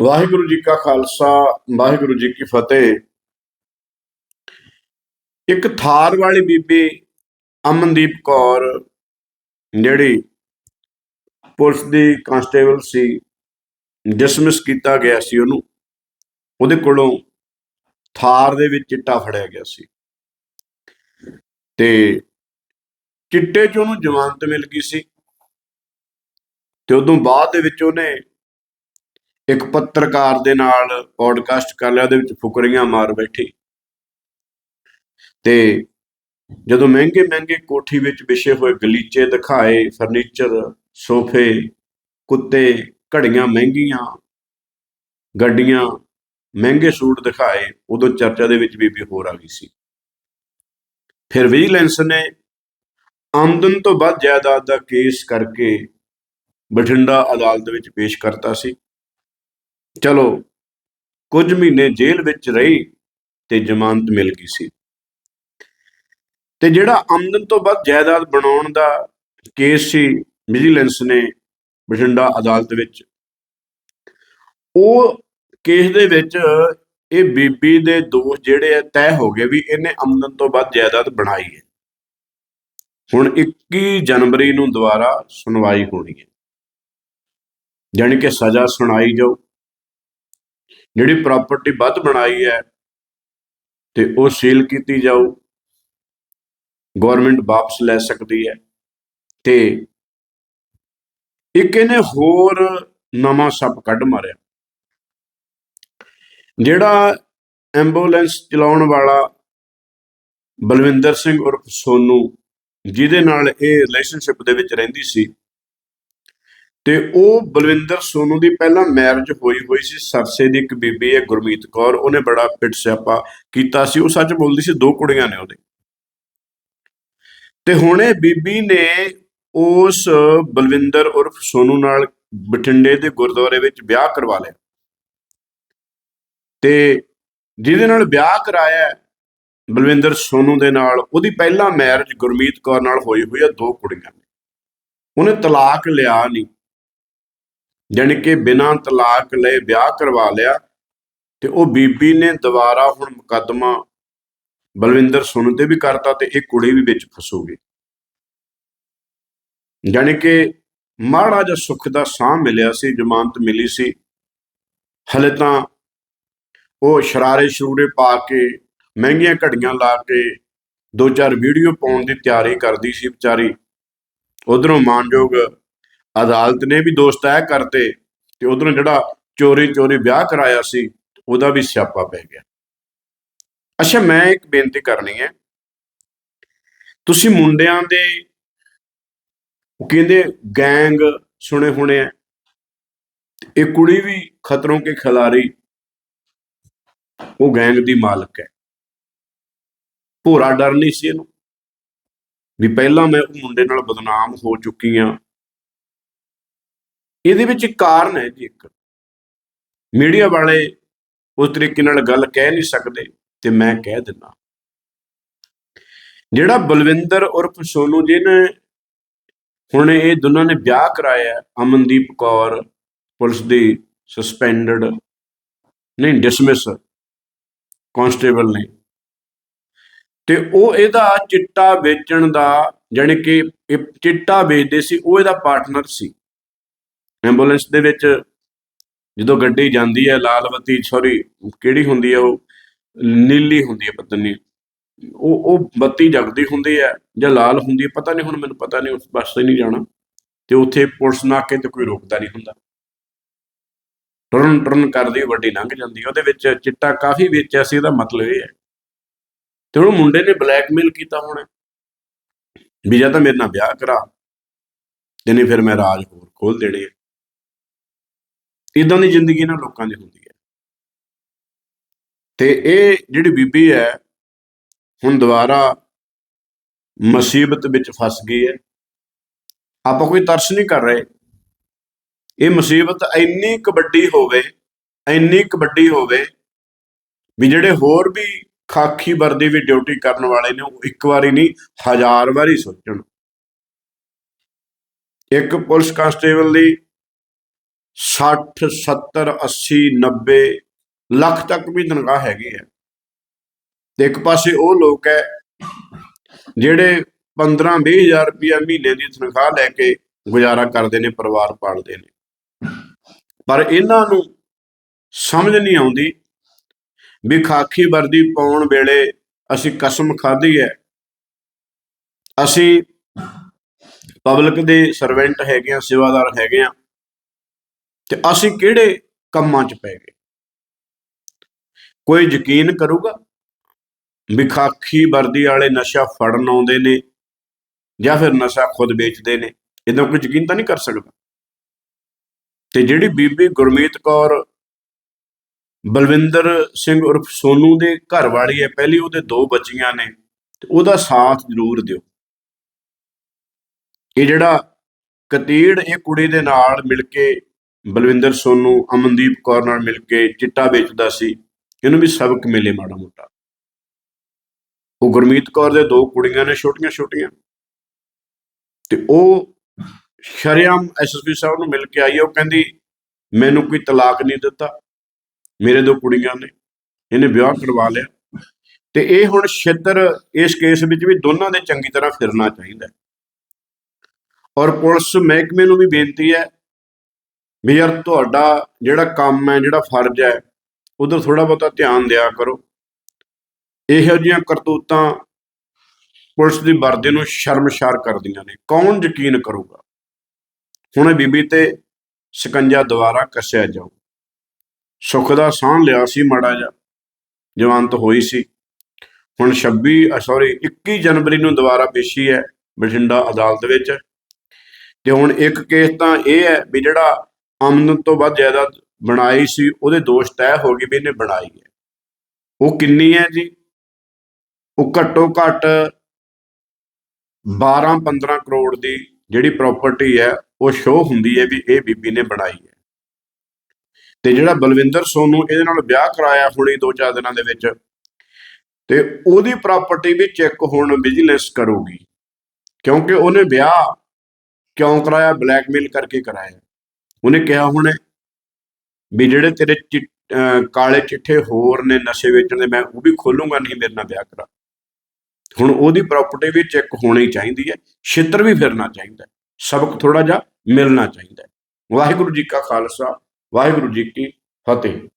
ਵਾਹਿਗੁਰੂ ਜੀ ਕਾ ਖਾਲਸਾ, ਵਾਹਿਗੁਰੂ ਜੀ ਕੀ ਫਤਿਹ। ਇੱਕ ਥਾਰ ਵਾਲੀ ਬੀਬੀ ਅਮਨਦੀਪ ਕੌਰ, ਜਿਹੜੀ ਪੁਲਿਸ ਦੀ ਕਾਂਸਟੇਬਲ ਸੀ, ਡਿਸਮਿਸ ਕੀਤਾ ਗਿਆ ਸੀ ਉਹਨੂੰ। ਉਹਦੇ ਕੋਲੋਂ ਥਾਰ ਦੇ ਵਿੱਚ ਚਿੱਟਾ ਫੜਿਆ ਗਿਆ ਸੀ। ਤੇ ਚਿੱਟੇ 'ਚ ਉਹਨੂੰ ਜ਼ਮਾਨਤ ਮਿਲ ਗਈ ਸੀ। ਤੇ ਉਦੋਂ ਬਾਅਦ ਦੇ ਵਿੱਚ ਉਹਨੇ ਇੱਕ ਪੱਤਰਕਾਰ ਦੇ ਨਾਲ ਪੋਡਕਾਸਟ ਕਰ ਲਿਆ, ਉਹਦੇ ਵਿੱਚ ਫੁਕਰੀਆਂ ਮਾਰ ਬੈਠੀ। ਤੇ ਜਦੋਂ ਮਹਿੰਗੇ ਮਹਿੰਗੇ ਕੋਠੀ ਵਿੱਚ ਵਿਛੇ ਹੋਏ ਗਲੀਚੇ, ਦਿਖਾਏ ਫਰਨੀਚਰ ਸੋਫੇ, ਕੁੱਤੇ, ਘੜੀਆਂ ਮਹਿੰਗੀਆਂ, ਗੱਡੀਆਂ, ਮਹਿੰਗੇ ਸੂਟ ਦਿਖਾਏ, ਉਦੋਂ ਚਰਚਾ ਦੇ ਵਿੱਚ ਬੀਬੀ ਹੋਰ ਆ ਗਈ ਸੀ। ਫਿਰ ਵਿਜੀਲੈਂਸ ਨੇ ਆਮਦਨ ਤੋਂ ਵੱਧ ਜਾਇਦਾਦ ਦਾ ਕੇਸ ਕਰਕੇ ਬਠਿੰਡਾ ਅਦਾਲਤ ਵਿੱਚ ਪੇਸ਼ ਕਰਤਾ ਸੀ। ਚਲੋ, ਕੁਝ ਮਹੀਨੇ ਜੇਲ੍ਹ ਵਿੱਚ ਰਹੀ ਤੇ ਜ਼ਮਾਨਤ ਮਿਲ ਗਈ ਸੀ। ਤੇ ਜਿਹੜਾ ਆਮਦਨ ਤੋਂ ਵੱਧ ਜਾਇਦਾਦ ਬਣਾਉਣ ਦਾ ਕੇਸ ਸੀ ਵਿਜੀਲੈਂਸ ਨੇ ਬਠਿੰਡਾ ਅਦਾਲਤ ਵਿੱਚ, ਉਹ ਕੇਸ ਦੇ ਵਿੱਚ ਇਹ ਬੀਬੀ ਦੇ ਦੋਸ਼ ਜਿਹੜੇ ਆ ਤੈਅ ਹੋ ਗਏ ਵੀ ਇਹਨੇ ਆਮਦਨ ਤੋਂ ਵੱਧ ਜਾਇਦਾਦ ਬਣਾਈ ਹੈ। ਹੁਣ 21 ਜਨਵਰੀ ਨੂੰ ਦੁਬਾਰਾ ਸੁਣਵਾਈ ਹੋਣੀ ਹੈ। ਜਾਣੀ ਕਿ ਸਜ਼ਾ ਸੁਣਾਈ ਜਾਊ। ਜਿਹੜੀ ਪ੍ਰਾਪਰਟੀ ਵੱਧ ਬਣਾਈ ਹੈ ਤੇ ਉਹ ਸੇਲ ਕੀਤੀ ਜਾਊ ਗਵਰਨਮੈਂਟ ਵਾਪਸ ਲੈ ਸਕਦੀ ਹੈ ਤੇ ਇੱਕ ਇਹਨੇ ਹੋਰ ਨਵਾਂ ਸੱਪ ਕੱਢ ਮਾਰਿਆ। ਜਿਹੜਾ ਐਂਬੂਲੈਂਸ ਚਲਾਉਣ ਵਾਲਾ ਬਲਵਿੰਦਰ ਸਿੰਘ ਉਰਫ ਸੋਨੂ, ਜਿਹਦੇ ਨਾਲ ਇਹ ਰਿਲੇਸ਼ਨਸ਼ਿਪ ਦੇ ਵਿੱਚ ਰਹਿੰਦੀ ਸੀ ਤੇ ਉਹ ਬਲਵਿੰਦਰ ਸੋਨੂ ਦੀ ਪਹਿਲਾਂ ਮੈਰਿਜ ਹੋਈ ਹੋਈ ਸੀ, ਸਰਸੇ ਦੀ ਇੱਕ ਬੀਬੀ ਹੈ ਗੁਰਮੀਤ ਕੌਰ, ਉਹਨੇ ਬੜਾ ਪਿੱਟ ਸਿਆਪਾ ਕੀਤਾ ਸੀ, ਉਹ ਸੱਚ ਬੋਲਦੀ ਸੀ ਦੋ ਕੁੜੀਆਂ ਨੇ ਉਹਦੇ। ਤੇ ਹੁਣ ਇਹ ਬੀਬੀ ਨੇ ਉਸ ਬਲਵਿੰਦਰ ਉਰਫ ਸੋਨੂ ਨਾਲ ਬਠਿੰਡੇ ਦੇ ਗੁਰਦੁਆਰੇ ਵਿੱਚ ਵਿਆਹ ਕਰਵਾ ਲਿਆ। ਤੇ ਜਿਹਦੇ ਨਾਲ ਵਿਆਹ ਕਰਾਇਆ ਬਲਵਿੰਦਰ ਸੋਨੂ ਦੇ ਨਾਲ, ਉਹਦੀ ਪਹਿਲਾਂ ਮੈਰਿਜ ਗੁਰਮੀਤ ਕੌਰ ਨਾਲ ਹੋਈ ਹੋਈ ਆ ਦੋ ਕੁੜੀਆਂ ਨੇ। ਉਹਨੇ ਤਲਾਕ ਲਿਆ ਨਹੀਂ। ਜਾਣੀ ਕਿ ਬਿਨਾਂ ਤਲਾਕ ਲਏ ਵਿਆਹ ਕਰਵਾ ਲਿਆ ਤੇ ਉਹ ਬੀਬੀ ਨੇ ਦੁਬਾਰਾ ਹੁਣ ਮੁਕੱਦਮਾ ਬਲਵਿੰਦਰ ਸੁਣ ਤੇ ਵੀ ਕਰਤਾ ਤੇ ਇਹ ਕੁੜੀ ਵੀ ਵਿੱਚ ਫਸੂਗੀ। ਜਾਣੀ ਕਿ ਮਾੜਾ ਜਿਹਾ ਸੁੱਖ ਦਾ ਸਾਹ ਮਿਲਿਆ ਸੀ, ਜ਼ਮਾਨਤ ਮਿਲੀ ਸੀ। ਹਲੇ ਤਾਂ ਉਹ ਸ਼ਰਾਰੇ ਸ਼ਰੂਰੇ ਪਾ ਕੇ, ਮਹਿੰਗੀਆਂ ਘੜੀਆਂ ਲਾ ਕੇ, ਦੋ ਚਾਰ ਵੀਡੀਓ ਪਾਉਣ ਦੀ ਤਿਆਰੀ ਕਰਦੀ ਸੀ ਵਿਚਾਰੀ। ਉਧਰੋਂ ਮਾਨਯੋਗ ਅਦਾਲਤ ਨੇ ਵੀ ਦੋਸ਼ ਤੈਅ ਕਰਤੇ ਤੇ ਉਧਰੋਂ ਜਿਹੜਾ ਚੋਰੀ ਚੋਰੀ ਵਿਆਹ ਕਰਾਇਆ ਸੀ, ਉਹਦਾ ਵੀ ਸਿਆਪਾ ਪੈ ਗਿਆ। ਅੱਛਾ, ਮੈਂ ਇੱਕ ਬੇਨਤੀ ਕਰਨੀ ਹੈ। ਤੁਸੀਂ ਮੁੰਡਿਆਂ ਦੇ ਉਹ ਕਹਿੰਦੇ ਗੈਂਗ ਸੁਣੇ ਹੋਣੇ ਆ। ਇਹ ਕੁੜੀ ਵੀ ਖਤਰੋਂ ਕੇ ਖਿਲਾਰੀ, ਉਹ ਗੈਂਗ ਦੀ ਮਾਲਕ ਹੈ। ਭੋਰਾ ਡਰ ਨਹੀਂ ਸੀ ਇਹਨੂੰ। ਵੀ ਪਹਿਲਾਂ ਮੈਂ ਉਹ ਮੁੰਡੇ ਨਾਲ ਬਦਨਾਮ ਹੋ ਚੁੱਕੀ ਆ ਇਹਦੇ ਵਿੱਚ ਇੱਕ ਕਾਰਨ ਹੈ ਜੀ ਇੱਕ। ਮੀਡੀਆ ਵਾਲੇ ਉਸ ਤਰੀਕੇ ਨਾਲ ਗੱਲ ਕਹਿ ਨਹੀਂ ਸਕਦੇ ਤੇ ਮੈਂ ਕਹਿ ਦਿੰਦਾ। ਜਿਹੜਾ ਬਲਵਿੰਦਰ ਉਰਫ ਸੋਨੂ ਜੀ ਨੇ ਹੁਣ ਇਹ ਦੋਨਾਂ ਨੇ ਵਿਆਹ ਕਰਾਇਆ, ਅਮਨਦੀਪ ਕੌਰ ਪੁਲਿਸ ਦੀ ਸਸਪੈਂਡਡ ਨਹੀਂ ਡਿਸਮਿਸ ਕਾਂਸਟੇਬਲ ਨੇ। ਤੇ ਉਹ ਇਹਦਾ ਚਿੱਟਾ ਵੇਚਣ ਦਾ, ਜਾਣੀ ਕਿ ਇਹ ਚਿੱਟਾ ਵੇਚਦੇ ਸੀ, ਉਹ ਇਹਦਾ ਪਾਰਟਨਰ ਸੀ। ਐਂਬੂਲੈਂਸ ਦੇ ਵਿੱਚ ਜਦੋਂ ਗੱਡੀ ਜਾਂਦੀ ਹੈ, ਲਾਲ ਬੱਤੀ ਸੌਰੀ ਕਿਹੜੀ ਹੁੰਦੀ ਹੈ ਉਹ? ਨੀਲੀ ਹੁੰਦੀ ਹੈ ਪਤਾ ਨਹੀਂ ਉਹ ਉਹ ਬੱਤੀ ਜਗਦੀ ਹੁੰਦੀ ਹੈ ਜਾਂ ਲਾਲ ਹੁੰਦੀ ਹੈ, ਪਤਾ ਨਹੀਂ, ਹੁਣ ਮੈਨੂੰ ਪਤਾ ਨਹੀਂ, ਉਸ ਬੱਸ ਤੇ ਨਹੀਂ ਜਾਣਾ। ਤੇ ਉੱਥੇ ਪੁਲਿਸ ਨਾਕੇ ਤੇ ਕੋਈ ਰੋਕਦਾ ਨਹੀਂ ਹੁੰਦਾ। ਟਰਨ ਟਰਨ ਕਰਦੀ, ਵੱਡੀ ਲੰਘ ਜਾਂਦੀ ਉਹਦੇ ਵਿੱਚ ਚਿੱਟਾ ਕਾਫੀ ਵੇਚਿਆ ਸੀ ਇਹਦਾ ਮਤਲਬ ਇਹ ਹੈ। ਤੇ ਉਹ ਮੁੰਡੇ ਨੇ ਬਲੈਕਮੇਲ ਕੀਤਾ ਹੋਣਾ। ਵੀ ਜਾਂ ਤਾਂ ਮੇਰੇ ਨਾਲ ਵਿਆਹ ਕਰਾ, ਤੇ ਨਹੀਂ ਫਿਰ ਮੈਂ ਰਾਜ ਹੋਰ ਖੋਲ ਦੇਣੇ ਇਦਾਂ ਦੀ ਜ਼ਿੰਦਗੀ ਨਾ ਲੋਕਾਂ ਦੀ ਹੁੰਦੀ ਹੈ। ਤੇ ਇਹ ਜਿਹੜੀ ਬੀਬੀ ਹੈ, ਹੁਣ ਦੁਬਾਰਾ ਮੁਸੀਬਤ ਵਿੱਚ ਫਸ ਗਈ ਹੈ। ਆਪਾਂ ਕੋਈ ਤਰਸ ਨਹੀਂ ਕਰ ਰਹੇ। ਇਹ ਮੁਸੀਬਤ ਇੰਨੀ ਕਬੱਡੀ ਹੋਵੇ, ਇੰਨੀ ਕਬੱਡੀ ਹੋਵੇ ਵੀ ਜਿਹੜੇ ਹੋਰ ਵੀ ਖਾਕੀ ਵਰਦੀ ਵੀ ਡਿਊਟੀ ਕਰਨ ਵਾਲੇ ਨੇ, ਉਹ ਇੱਕ ਵਾਰੀ ਨਹੀਂ, ਹਜ਼ਾਰ ਵਾਰੀ ਸੋਚਣ। ਇੱਕ ਪੁਲਿਸ ਕਾਂਸਟੇਬਲ ਦੀ 60 70 80 90 ਲੱਖ ਤੱਕ ਵੀ ਤਨਖਾਹ ਹੈਗੀ ਹੈ। ਤੇ ਇੱਕ ਪਾਸੇ ਉਹ ਲੋਕ ਹੈ ਜਿਹੜੇ 15 20000 ਰੁਪਇਆ ਮਹੀਨੇ ਦੀ ਤਨਖਾਹ ਲੈ ਕੇ ਗੁਜ਼ਾਰਾ ਕਰਦੇ ਨੇ, ਪਰਿਵਾਰ ਪਾਲਦੇ ਨੇ। ਪਰ ਇਹਨਾਂ ਨੂੰ ਸਮਝ ਨਹੀਂ ਆਉਂਦੀ ਵੀ ਖਾਕੀ ਵਰਦੀ ਪਾਉਣ ਵੇਲੇ ਅਸੀਂ ਕਸਮ ਖਾਧੀ ਹੈ। ਅਸੀਂ ਪਬਲਿਕ ਦੇ ਸਰਵੈਂਟ ਹੈਗੇ ਆ ਸੇਵਾਦਾਰ ਹੈਗੇ ਆ ਤੇ ਅਸੀਂ ਕਿਹੜੇ ਕੰਮਾਂ 'ਚ ਪੈ ਗਏ? ਕੋਈ ਯਕੀਨ ਕਰੂਗਾ? ਵੀ ਖਾਕੀ ਵਰਦੀ ਵਾਲੇ ਨਸ਼ਾ ਫੜਨ ਆਉਂਦੇ ਨੇ ਜਾਂ ਫਿਰ ਨਸ਼ਾ ਖੁਦ ਵੇਚਦੇ ਨੇ? ਇਹਦਾ ਕੋਈ ਯਕੀਨ ਤਾਂ ਨਹੀਂ ਕਰ ਸਕਦਾ। ਤੇ ਜਿਹੜੀ ਬੀਬੀ ਗੁਰਮੀਤ ਕੌਰ, ਬਲਵਿੰਦਰ ਸਿੰਘ ਉਰਫ ਸੋਨੂ ਦੇ ਘਰ ਵਾਲੀ ਹੈ, ਪਹਿਲੀ ਉਹਦੇ ਦੋ ਬੱਚੀਆਂ ਨੇ, ਤੇ ਉਹਦਾ ਸਾਥ ਜ਼ਰੂਰ ਦਿਓ। ਇਹ ਜਿਹੜਾ ਕਤੀੜ ਇਹ ਕੁੜੀ ਦੇ ਨਾਲ ਮਿਲ ਕੇ ਬਲਵਿੰਦਰ ਸੋਨੂ, ਅਮਨਦੀਪ ਕੌਰ ਨਾਲ ਮਿਲ ਕੇ ਚਿੱਟਾ ਵੇਚਦਾ ਸੀ। ਇਹਨੂੰ ਵੀ ਸਬਕ ਮਿਲੇ ਮਾੜਾ ਮੋਟਾ। ਉਹ ਗੁਰਮੀਤ ਕੌਰ ਦੇ ਦੋ ਕੁੜੀਆਂ ਨੇ ਛੋਟੀਆਂ ਛੋਟੀਆਂ। ਤੇ ਉਹ ਸ਼ਰਿਆਮ ਐਸਐਸਪੀ ਸਾਹਿਬ ਨੂੰ ਮਿਲ ਕੇ ਆਈ। ਉਹ ਕਹਿੰਦੀ, ਮੈਨੂੰ ਕੋਈ ਤਲਾਕ ਨਹੀਂ ਦਿੱਤਾ। ਮੇਰੇ ਦੋ ਕੁੜੀਆਂ ਨੇ। ਇਹਨੇ ਵਿਆਹ ਕਰਵਾ ਲਿਆ। ਤੇ ਇਹ ਹੁਣ ਛਿੱਤਰ ਇਸ ਕੇਸ ਵਿੱਚ ਵੀ ਦੋਨਾਂ ਦੇ ਚੰਗੀ ਤਰ੍ਹਾਂ ਫਿਰਨਾ ਚਾਹੀਦਾ ਔਰ ਪੁਲਿਸ ਮਹਿਕਮੇ ਨੂੰ ਵੀ ਬੇਨਤੀ ਹੈ ਵੀ ਯਾਰ ਤੁਹਾਡਾ ਜਿਹੜਾ ਕੰਮ ਹੈ, ਜਿਹੜਾ ਫਰਜ਼ ਹੈ, ਉਧਰ ਥੋੜਾ ਬਹੁਤਾ ਧਿਆਨ ਦਿਆ ਕਰੋ। ਇਹੋ ਜਿਹੀਆਂ ਕਰਤੂਤਾਂ ਪੁਲਿਸ ਦੀ ਵਰਦੀ ਨੂੰ ਸ਼ਰਮਸ਼ਾਰ ਕਰਦੀਆਂ ਨੇ। ਕੌਣ ਯਕੀਨ ਕਰੂਗਾ? ਹੁਣ ਬੀਬੀ ਤੇ ਸਕੰਜਾ ਦੁਬਾਰਾ ਕੱਸਿਆ ਜਾਊ। ਸੁੱਖ ਦਾ ਸਾਹ ਲਿਆ ਸੀ ਮਾੜਾ ਜਿਹਾ, ਜਵਾਨਤ ਹੋਈ ਸੀ। ਹੁਣ 26 ਸੌਰੀ 21 ਜਨਵਰੀ ਨੂੰ ਦੁਬਾਰਾ ਪੇਸ਼ੀ ਹੈ ਬਠਿੰਡਾ ਅਦਾਲਤ ਵਿੱਚ। ਤੇ ਹੁਣ ਇੱਕ ਕੇਸ ਤਾਂ ਇਹ ਹੈ ਵੀ ਜਿਹੜਾ ਆਮਦਨ ਤੋਂ ਵੱਧ ਜਾਇਦਾਦ ਬਣਾਈ ਸੀ, ਉਹਦੇ ਦੋਸ਼ ਤੈਅ ਹੋ ਗਏ ਵੀ ਇਹਨੇ ਬਣਾਈ ਹੈ। ਉਹ ਕਿੰਨੀ ਹੈ ਜੀ? ਉਹ ਘੱਟੋ ਘੱਟ 12-15 ਕਰੋੜ ਦੀ ਜਿਹੜੀ ਪ੍ਰਾਪਰਟੀ ਹੈ, ਉਹ ਸ਼ੋਅ ਹੁੰਦੀ ਹੈ ਵੀ ਇਹ ਬੀਬੀ ਨੇ ਬਣਾਈ ਹੈ। ਤੇ ਜਿਹੜਾ ਬਲਵਿੰਦਰ ਸੋਨੂ ਇਹਦੇ ਨਾਲ ਵਿਆਹ ਕਰਾਇਆ ਹੁਣੇ ਦੋ ਚਾਰ ਦਿਨਾਂ ਦੇ ਵਿੱਚ, ਤੇ ਉਹਦੀ ਪ੍ਰਾਪਰਟੀ ਵੀ ਚੈੱਕ ਹੁਣ ਵਿਜੀਲੈਂਸ ਕਰੂਗੀ। ਕਿਉਂਕਿ ਉਹਨੇ ਵਿਆਹ ਕਿਉਂ ਕਰਾਇਆ ਬਲੈਕਮੇਲ ਕਰਕੇ ਕਰਾਇਆ। ਉਹਨੇ ਕਿਹਾ ਹੁਣ ਵੀ ਜਿਹੜੇ ਤੇਰੇ ਚਿ- ਅਹ ਕਾਲੇ ਚਿੱਠੇ ਹੋਰ ਨੇ ਨਸ਼ੇ ਵੇਚਣ ਦੇ, ਮੈਂ ਉਹ ਵੀ ਖੋਲੂੰਗਾ, ਨਹੀਂ ਮੇਰੇ ਨਾਲ ਵਿਆਹ ਕਰਾ। ਹੁਣ ਉਹਦੀ ਪ੍ਰਾਪਰਟੀ ਵੀ ਚੈੱਕ ਹੋਣੀ ਚਾਹੀਦੀ ਹੈ, ਛਿੱਤਰ ਵੀ ਫਿਰਨਾ ਚਾਹੀਦਾ ਸਬਕ ਥੋੜਾ ਜਿਹਾ ਮਿਲਣਾ ਚਾਹੀਦਾ ਵਾਹਿਗੁਰੂ ਜੀ ਕਾ ਖਾਲਸਾ, ਵਾਹਿਗੁਰੂ ਜੀ ਕੀ ਫਤਿਹ।